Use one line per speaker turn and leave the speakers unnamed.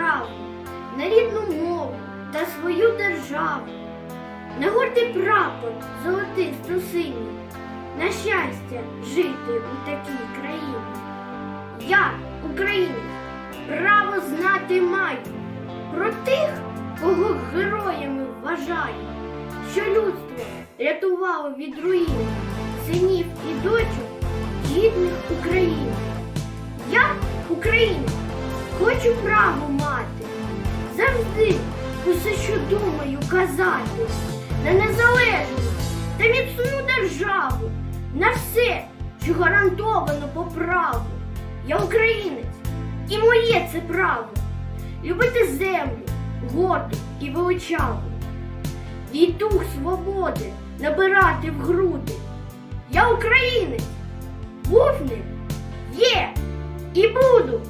право на рідну мову та свою державу, на гордий прапор золотисто синій, на щастя жити у такій країні. Я, українець, право знати маю про тих, кого героями вважаю, що людство рятувало від руїни синів і дочок гідних України. Я, українець, хочу право мати, завжди усе, що думаю, казати, на незалежну та міцну державу, на все, що гарантовано по праву. Я українець, і моє це право. Любити землю, горду і величаву, їй дух свободи набирати в груди. Я українець, був ним, є і буду